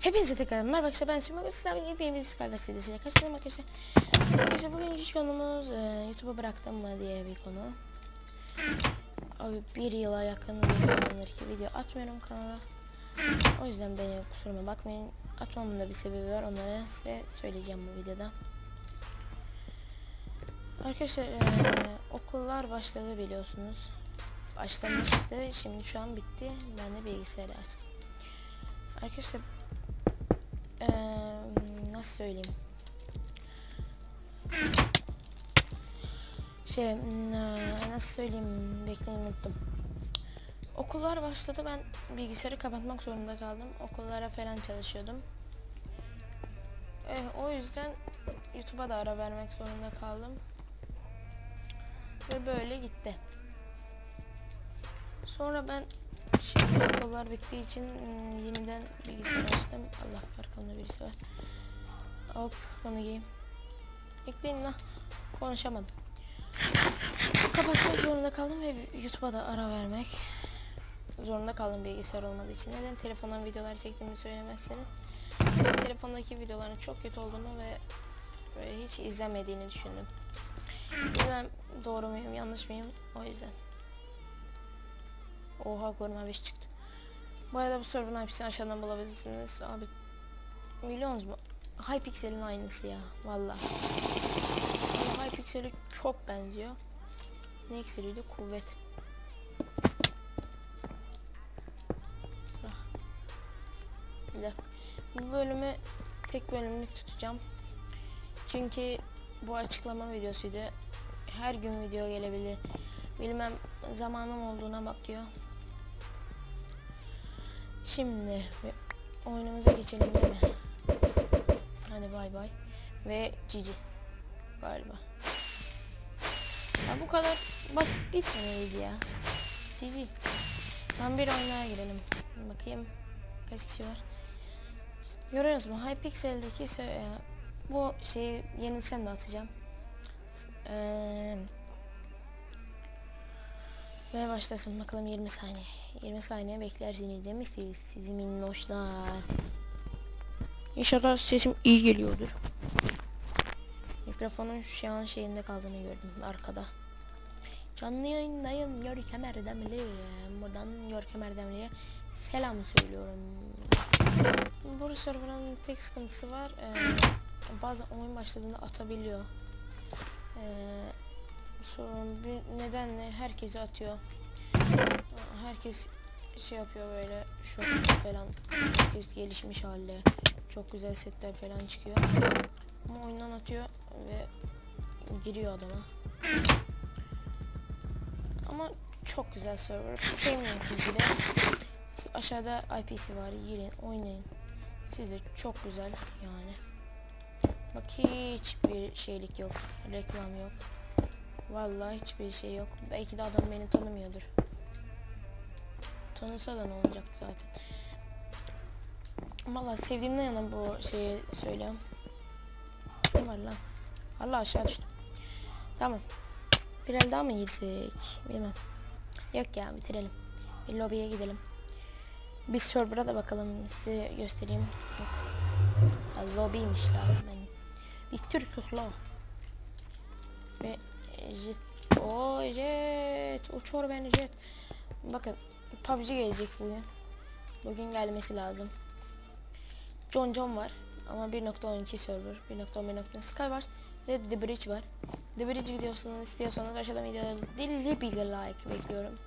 Hepinize tekrar merhaba arkadaşlar ben Süleyman Gözü gibi bir Skype serisiyle kaçtım arkadaşlar. Arkadaşlar bugünkü konumuz e, YouTube'a bıraktım mı diye bir konu. Abi bir yıla yakın bir zamandır ki video atmıyorum kanala. O yüzden beni kusuruma bakmayın. Atmamın da bir sebebi var onları size söyleyeceğim bu videoda. Arkadaşlar e, okullar başladı biliyorsunuz. Başlamıştı şimdi şu an bitti. Ben de bilgisayarı açtım. Arkadaşlar eee, nasıl söyleyeyim? Şey hmm, nasıl söyleyeyim? Bekleyin unuttum. Okullar başladı ben bilgisayarı kapatmak zorunda kaldım. Okullara falan çalışıyordum. Eh, o yüzden YouTube'a da ara vermek zorunda kaldım. Ve böyle gitti. Sonra ben şimdi okullar bittiği için ım, yeniden bilgisayar açtım. Allah arkamda birisi var. Hop bunu giyeyim. Bekleyin la. Konuşamadım. Kapatmak zorunda kaldım ve YouTube'a da ara vermek zorunda kaldım bilgisayar olmadığı için. Neden telefondan videolar çektiğimi söylemezseniz. Telefondaki videoların çok kötü olduğunu ve böyle hiç izlemediğini düşündüm. Bilmem doğru muyum yanlış mıyım o yüzden. Oha koruma 5 çıktı. Bu arada bu server'ın hepsini aşağıdan bulabilirsiniz. Abi biliyorsunuz mu? Hypixel'in aynısı ya valla. Hypixel'e çok benziyor. Ne eksiliydi? Kuvvet. Ah. Bir dakika. Bu bölümü tek bölümlük tutacağım. Çünkü bu açıklama videosuydu. Her gün video gelebilir. Bilmem zamanım olduğuna bakıyor. Şimdi oyunumuza geçelim değil mi? Hadi bay bay. Ve cici galiba. Ya bu kadar basit bitmeliydi ya. Cici. Ben bir oyuna girelim. Bakayım kaç kişi var. Görüyorsunuz mu? Hypixel'deki e, bu şeyi yenilsem de atacağım. Eee ve başlasın bakalım 20 saniye. 20 saniye beklersiniz değil mi siz? Sizi minnoşlar. İnşallah sesim iyi geliyordur. Mikrofonun şu an şeyinde kaldığını gördüm arkada. Canlı yayındayım Görkem Erdemli. Buradan Görkem Erdemli'ye selam söylüyorum. Bu server'ın tek sıkıntısı var. Ee, bazen oyun başladığında atabiliyor. Ee, sorun nedenle herkesi atıyor. Herkes şey yapıyor böyle şu falan herkes gelişmiş halde çok güzel setler falan çıkıyor. Ama oyundan atıyor ve giriyor adama. Ama çok güzel server. Premium de aşağıda IP'si var. Girin, oynayın. Siz de çok güzel yani. Bak hiçbir şeylik yok. Reklam yok. Vallahi hiçbir şey yok. Belki de adam beni tanımıyordur. Tanısa da ne olacak zaten. Vallahi sevdiğimden yana bu şeyi söylüyorum. Ne var lan? Allah aşağı düştüm. Tamam. Bir el daha mı girsek? Bilmem. Yok ya bitirelim. Bir lobiye gidelim. Bir server'a da bakalım size göstereyim. Yok. Ya, lobiymiş la. Ben bir Türk'ük la. Ve jet. O jet. Uçuyor beni jet. Bakın PUBG gelecek bugün. Bugün gelmesi lazım. John John var. Ama 1.12 server. 1.11. Skywars ve The Bridge var. The Bridge videosunu istiyorsanız aşağıdan videoda deli bir like bekliyorum.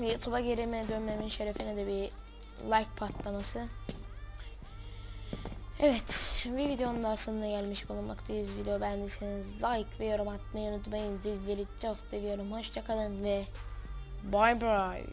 YouTube'a gelime dönmemin şerefine de bir like patlaması. Evet, bir videonun daha sonuna gelmiş bulunmaktayız. Video beğendiyseniz like ve yorum atmayı unutmayın. Sizleri çok seviyorum. Hoşçakalın ve bye bye.